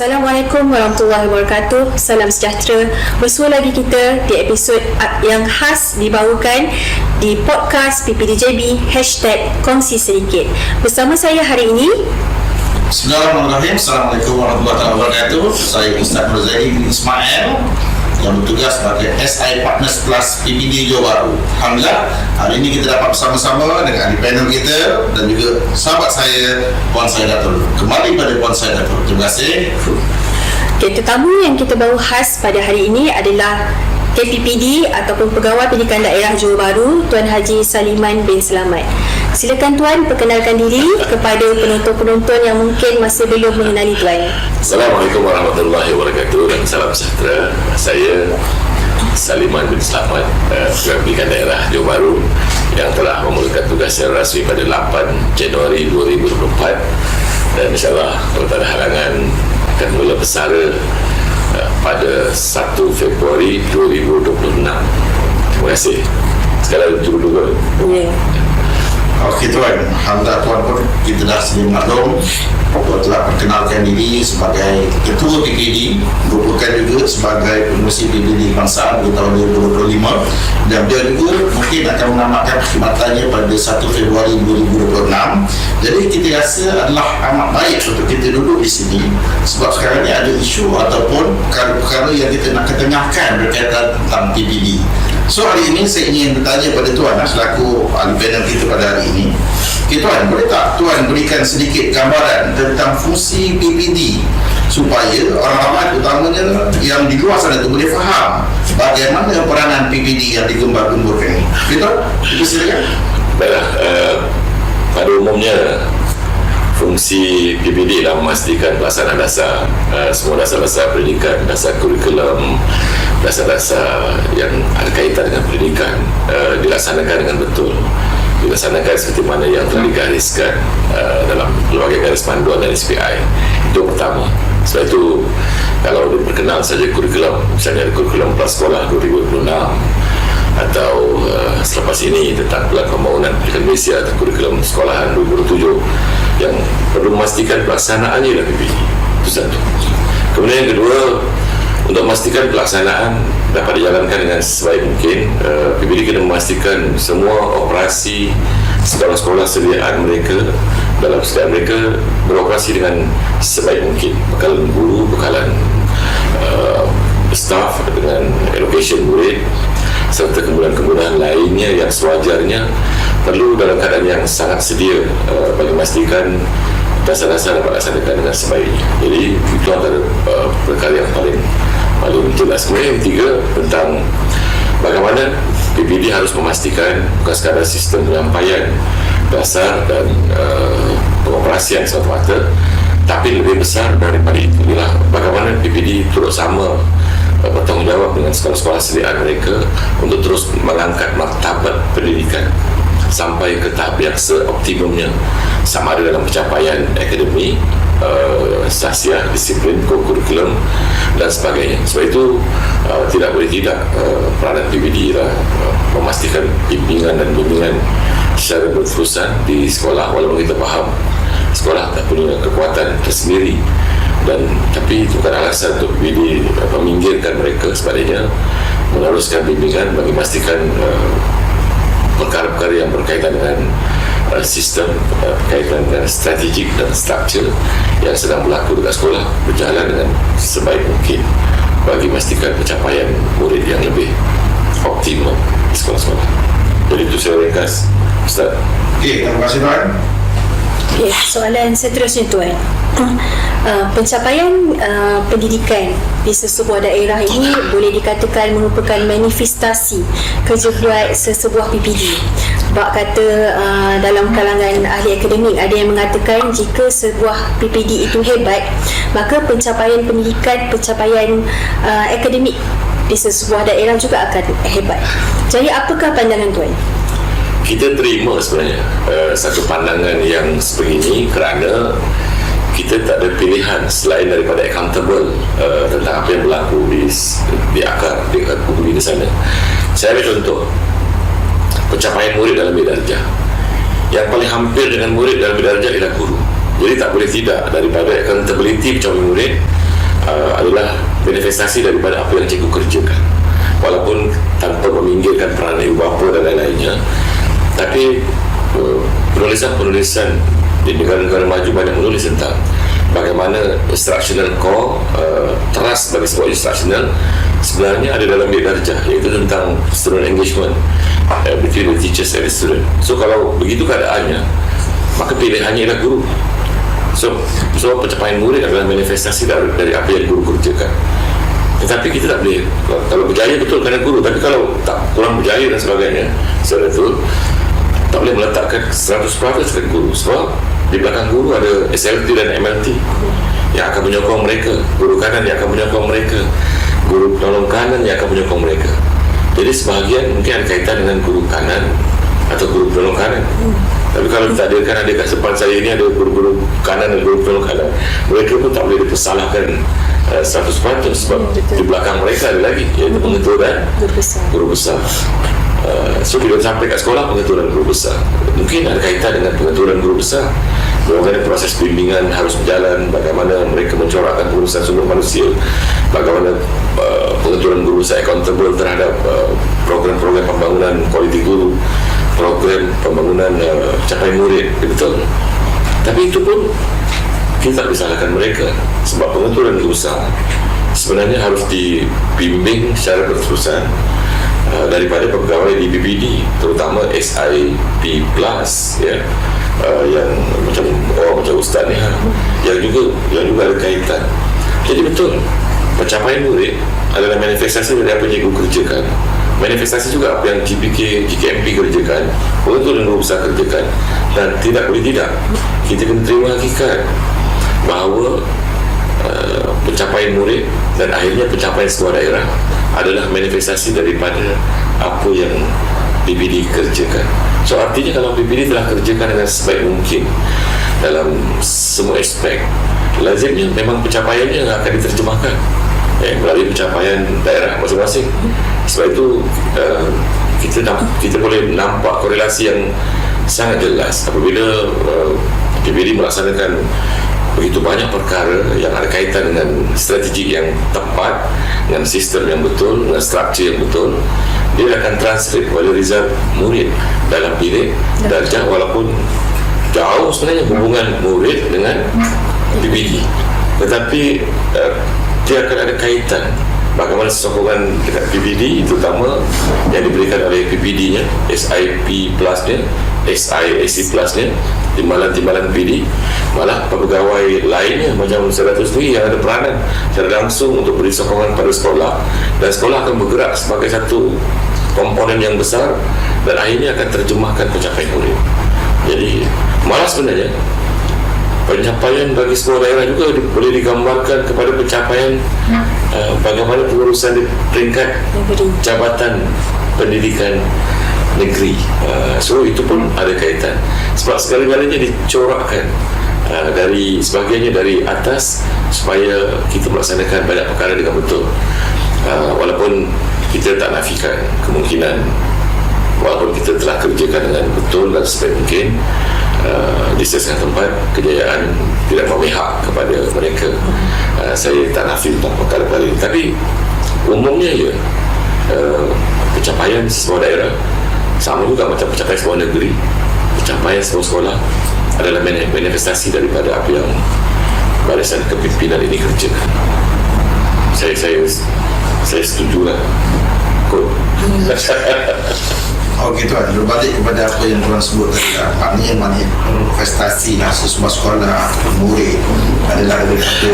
Assalamualaikum warahmatullahi wabarakatuh. Salam sejahtera. Bersua lagi kita di episod yang khas dibawakan di podcast PPDJB Hashtag Kongsi Sedikit. Bersama saya hari ini Bismillahirrahmanirrahim. Assalamualaikum warahmatullahi wabarakatuh. Saya Ustaz Rozali bin Ismail yang bertugas sebagai SI Partners Plus PPD Johor Bahru. Alhamdulillah, hari ini kita dapat bersama-sama dengan ahli panel kita dan juga sahabat saya, Puan Saidatul. Kembali pada Puan Saidatul. Terima kasih. Okay, tetamu yang kita bawa khas pada hari ini adalah KPPD ataupun Pegawai Pendidikan Daerah Johor Bahru Tuan Haji Saliman bin Selamat. Silakan Tuan perkenalkan diri kepada penonton-penonton yang mungkin masih belum mengenali Tuan. Assalamualaikum warahmatullahi wabarakatuh dan salam sejahtera. Saya Saliman bin Selamat, uh, Pegawai Pendidikan Daerah Johor Bahru yang telah memulakan tugas secara rasmi pada 8 Januari 2024 dan insyaAllah kalau tak ada halangan akan mula bersara uh, pada 1 Februari 2026. Terima kasih. Sekarang dulu-dulu. Ya. Okey Tuan, Alhamdulillah Tuan pun kita dah sedia maklum Tuan telah perkenalkan diri sebagai Ketua PPD Merupakan juga sebagai Pengurusi PPD Kebangsaan di tahun 2025 Dan dia juga mungkin akan menamatkan perkhidmatannya pada 1 Februari 2026 Jadi kita rasa adalah amat baik untuk kita duduk di sini. Sebab sekarang ni ada isu ataupun perkara-perkara yang kita nak ketengahkan berkaitan tentang PPD So hari ini saya ingin bertanya pada Tuan lah, selaku panel kita pada hari ini. Okay Tuan, boleh tak Tuan berikan sedikit gambaran tentang fungsi PPD supaya orang ramai utamanya yang di luar sana tu boleh faham bagaimana peranan PPD yang digembar-gemburkan ini. Okay Tuan, kita silakan. Baiklah, uh, pada umumnya fungsi PPD adalah memastikan pelaksanaan dasar uh, semua dasar-dasar pendidikan, dasar kurikulum, dasar-dasar yang ada kaitan dengan pendidikan uh, dilaksanakan dengan betul. Dilaksanakan seperti mana yang telah digariskan uh, dalam pelbagai garis panduan dan SPI itu pertama. Sebab itu kalau diperkenal saja kurikulum misalnya kurikulum prasekolah 2026 atau uh, selepas ini tentang pelan pembangunan pendidikan Malaysia atau kurikulum sekolahan 2007 yang perlu memastikan pelaksanaannya PPD itu satu. Kemudian yang kedua untuk memastikan pelaksanaan dapat dijalankan dengan sebaik mungkin uh, PPD kena memastikan semua operasi sekolah-sekolah sediaan mereka dalam sediaan mereka beroperasi dengan sebaik mungkin bekalan guru, bekalan uh, staff dengan allocation murid serta kemudahan-kemudahan lainnya yang sewajarnya perlu dalam keadaan yang sangat sedia uh, bagi memastikan dasar-dasar dapat dilaksanakan dengan sebaiknya. Jadi itu antara uh, perkara yang paling paling jelas. Kemudian yang ketiga tentang bagaimana PPD harus memastikan bukan sekadar sistem penyampaian dasar dan uh, pengoperasian semata-mata tapi lebih besar daripada itu ialah bagaimana PPD turut sama uh, bertanggungjawab dengan sekolah-sekolah sediaan mereka untuk terus mengangkat martabat pendidikan sampai ke tahap yang seoptimumnya sama ada dalam pencapaian akademik uh, sasiah, disiplin, kurikulum dan sebagainya. Sebab itu uh, tidak boleh tidak uh, peranan PBD lah uh, memastikan bimbingan dan bimbingan secara berterusan di sekolah walaupun kita faham sekolah tak punya kekuatan tersendiri dan tapi itu bukan alasan untuk PBD meminggirkan mereka sebaliknya meneruskan bimbingan bagi memastikan uh, perkara-perkara yang berkaitan dengan uh, sistem uh, berkaitan dengan strategik dan struktur yang sedang berlaku dekat sekolah berjalan dengan sebaik mungkin bagi memastikan pencapaian murid yang lebih optimum di sekolah-sekolah. Jadi itu saya ringkas, Ustaz. Okey, terima kasih Tuan. Okay, soalan seterusnya Tuan. Uh, pencapaian uh, pendidikan di sesebuah daerah ini boleh dikatakan merupakan manifestasi kerja buat sesebuah PPD. Sebab kata uh, dalam kalangan ahli akademik ada yang mengatakan jika sebuah PPD itu hebat, maka pencapaian pendidikan, pencapaian uh, akademik di sesebuah daerah juga akan hebat. Jadi apakah pandangan tuan? Kita terima sebenarnya uh, satu pandangan yang sebegini kerana kita tak ada pilihan selain daripada accountable uh, tentang apa yang berlaku di di akar di bumi di sana. Saya ambil contoh pencapaian murid dalam bidang. Yang paling hampir dengan murid dalam bidang darjah ialah guru. Jadi tak boleh tidak daripada accountability pencapaian murid uh, adalah manifestasi daripada apa yang cikgu kerjakan walaupun tanpa meminggirkan peranan ibu bapa dan lain-lainnya tapi uh, penulisan-penulisan di negara-negara maju banyak menulis tentang bagaimana instructional core uh, trust bagi sebuah instructional sebenarnya ada dalam dia darjah iaitu tentang student engagement uh, between the teachers and the student. So kalau begitu keadaannya maka pilihannya ialah guru. So, so pencapaian murid adalah manifestasi dari, dari apa yang guru kerjakan. Tetapi kita tak boleh kalau berjaya betul kerana guru tapi kalau tak kurang berjaya dan sebagainya secara itu tak boleh meletakkan 100% ke guru. Sebab di belakang guru ada SLT dan MLT yang akan menyokong mereka. Guru kanan yang akan menyokong mereka. Guru penolong kanan yang akan menyokong mereka. Jadi sebahagian mungkin ada kaitan dengan guru kanan atau guru penolong kanan. Tapi kalau kita ada kat depan saya ini ada guru-guru kanan dan guru penolong kanan. Mereka pun tak boleh dipersalahkan uh, 100% sebab betul. di belakang mereka ada lagi iaitu pengetua dan Guru besar. guru besar Uh, so bila sampai kat sekolah pengaturan guru besar. Mungkin ada kaitan dengan pengaturan guru besar. Bagaimana proses bimbingan harus berjalan bagaimana mereka mencorakkan urusan sumber manusia. Bagaimana uh, pengaturan guru besar accountable terhadap uh, program-program pembangunan kualiti guru program pembangunan uh, capai murid. Betul. Tapi itu pun kita tak bisa salahkan mereka. Sebab pengaturan guru besar sebenarnya harus dibimbing secara berterusan uh, daripada pegawai di BPD terutama SIP Plus ya. Uh, yang macam oh macam ustaz ni ha, yang juga yang juga ada kaitan. Jadi betul pencapaian murid adalah manifestasi dari apa yang cikgu kerjakan. Manifestasi juga apa yang GPK, GKMP kerjakan pengetua dan guru besar kerjakan. Dan tidak boleh tidak kita kena terima hakikat bahawa uh, pencapaian murid dan akhirnya pencapaian sebuah daerah adalah manifestasi daripada apa yang PPD kerjakan. So artinya kalau PPD telah kerjakan dengan sebaik mungkin dalam semua aspek, lazimnya memang pencapaiannya akan diterjemahkan eh, melalui pencapaian daerah masing-masing. Sebab itu uh, kita namp- kita boleh nampak korelasi yang sangat jelas apabila uh, PPD melaksanakan begitu banyak perkara yang ada kaitan dengan strategi yang tepat dengan sistem yang betul dengan struktur yang betul dia akan transfer kepada result murid dalam bilik darjah walaupun jauh sebenarnya hubungan murid dengan PPD tetapi uh, dia akan ada kaitan bagaimana sokongan dekat PPD terutama yang diberikan oleh PPD nya SIP plus nya SIAC plus nya timbalan-timbalan PD malah pegawai lainnya macam Seratus Dwi yang ada peranan secara langsung untuk beri sokongan pada sekolah. Dan sekolah akan bergerak sebagai satu komponen yang besar dan akhirnya akan terjemahkan pencapaian murid. Jadi malah sebenarnya pencapaian bagi sebuah daerah juga di, boleh digambarkan kepada pencapaian uh, bagaimana pengurusan di peringkat Negeri. jabatan pendidikan negeri. Uh, so itu pun ada kaitan. Sebab segala-galanya dicorakkan uh, dari sebahagiannya dari atas supaya kita melaksanakan banyak perkara dengan betul. Uh, walaupun kita tak nafikan kemungkinan walaupun kita telah kerjakan dengan betul dan sebaik mungkin uh, di setengah tempat kejayaan tidak memihak kepada mereka. Uh, saya tak nafi tentang perkara-perkara ini tapi umumnya ya uh, pencapaian sebuah daerah. Sama juga macam pencapaian sebuah negeri pencapaian sebuah sekolah adalah mani- manifestasi daripada apa yang barisan kepimpinan ini kerjakan. Saya saya saya setuju lah. Kot Gitu kan, berbalik kepada apa yang tuan sebut tadi lah. Maknanya manifestasi lah sebuah sekolah, murid adalah daripada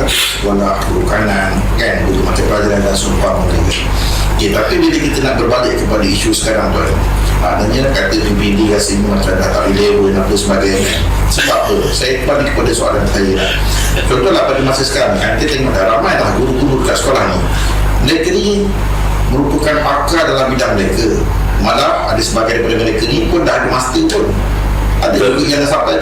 uh, sekolah guru kanan, kan, guru mata pelajaran dan sumpah mereka. Okay, tapi bila kita nak berbalik kepada isu sekarang tuan, maknanya kata PBD rasanya macam dah tak relevan dan apa sebagainya. Sebab apa? Saya balik kepada soalan saya lah. Contohlah pada masa sekarang, kan, kita tengok dah ramai dah guru-guru dekat sekolah ni. Mereka ni merupakan pakar dalam bidang mereka malah ada sebagian daripada mereka ni pun dah ada master pun. Ada juga yang dah sampai.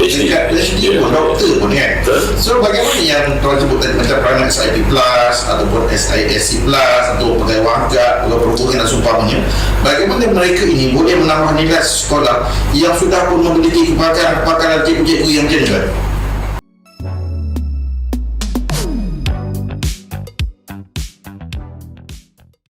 PhD. tingkat PhD pun, Ya. doktor pun kan? So bagaimana yang tuan sebut tadi macam peranan SIP Plus ataupun SISC Plus atau pegawai wangkat atau perhubungan dan seumpamanya bagaimana mereka ini boleh menambah nilai sekolah yang sudah pun memiliki kepakaran-kepakaran cikgu-cikgu yang macam ni kan